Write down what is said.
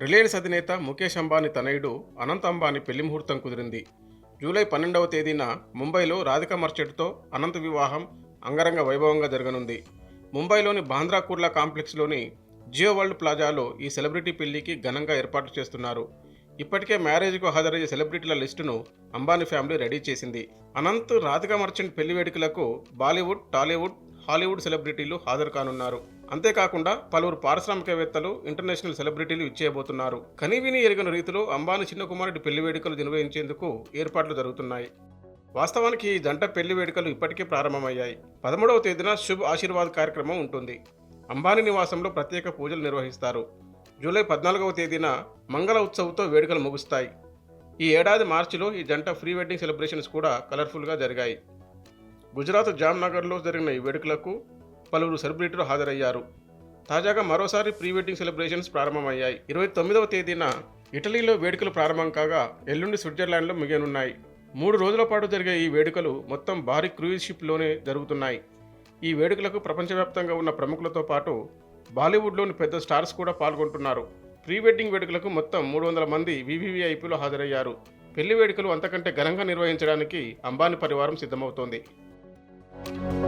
Reliance అధినేత ముఖేష్ అంబానీ తనయుడు అనంత్ అంబానీ పెళ్ళి ముహూర్తం కుదిరింది. జూలై పన్నెండవ తేదీన ముంబైలో రాధికా మర్చెట్తో అనంత్ వివాహం అంగరంగ వైభవంగా జరగనుంది. ముంబైలోని బాంద్రా కుర్లా కాంప్లెక్స్లోని జియో వరల్డ్ ప్లాజాలో ఈ సెలబ్రిటీ పెళ్ళికి ఘనంగా ఏర్పాటు చేస్తున్నారు. ఇప్పటికే మ్యారేజ్కు హాజరయ్యే సెలబ్రిటీల లిస్టును అంబానీ ఫ్యామిలీ రెడీ చేసింది. అనంత్ రాధికా మర్చెంట్ పెళ్ళి వేడుకలకు బాలీవుడ్ టాలీవుడ్ హాలీవుడ్ సెలబ్రిటీలు హాజరు కానున్నారు. అంతేకాకుండా పలువురు పారిశ్రామికవేత్తలు ఇంటర్నేషనల్ సెలబ్రిటీలు ఇచ్చేయబోతున్నారు కనీవిని ఎరుగని రీతిలో అంబానీ చిన్న కుమారుడి పెళ్ళి వేడుకలు నిర్వహించేందుకు ఏర్పాట్లు జరుగుతున్నాయి. వాస్తవానికి ఈ జంట పెళ్ళి వేడుకలు ఇప్పటికే ప్రారంభమయ్యాయి. పదమూడవ తేదీన శుభ్ ఆశీర్వాద్ కార్యక్రమం ఉంటుంది. అంబానీ నివాసంలో ప్రత్యేక పూజలు నిర్వహిస్తారు. జూలై పద్నాలుగవ తేదీన మంగళ ఉత్సవ్తో వేడుకలు ముగుస్తాయి. ఈ ఏడాది మార్చిలో ఈ జంట ప్రీ వెడ్డింగ్ సెలబ్రేషన్స్ కూడా కలర్ఫుల్గా జరిగాయి. గుజరాత్ జామ్నగర్లో జరిగిన ఈ వేడుకలకు పలువురు సెలబ్రిటీలు హాజరయ్యారు. తాజాగా మరోసారి ప్రీ వెడ్డింగ్ సెలబ్రేషన్స్ ప్రారంభమయ్యాయి. ఇరవై తొమ్మిదవ తేదీన ఇటలీలో వేడుకలు ప్రారంభం కాగా ఎల్లుండి స్విట్జర్లాండ్లో ముగియనున్నాయి మూడు రోజుల పాటు జరిగే ఈ వేడుకలు మొత్తం భారీ క్రూయిజ్ షిప్లోనే జరుగుతున్నాయి. ఈ వేడుకలకు ప్రపంచవ్యాప్తంగా ఉన్న ప్రముఖులతో పాటు బాలీవుడ్లోని పెద్ద స్టార్స్ కూడా పాల్గొంటున్నారు. ప్రీ వెడ్డింగ్ వేడుకలకు మొత్తం మూడు వందల మంది వివివిఐపీలో హాజరయ్యారు. పెళ్ళి వేడుకలు అంతకంటే ఘనంగా నిర్వహించడానికి అంబానీ పరివారం సిద్ధమవుతోంది. Thank you.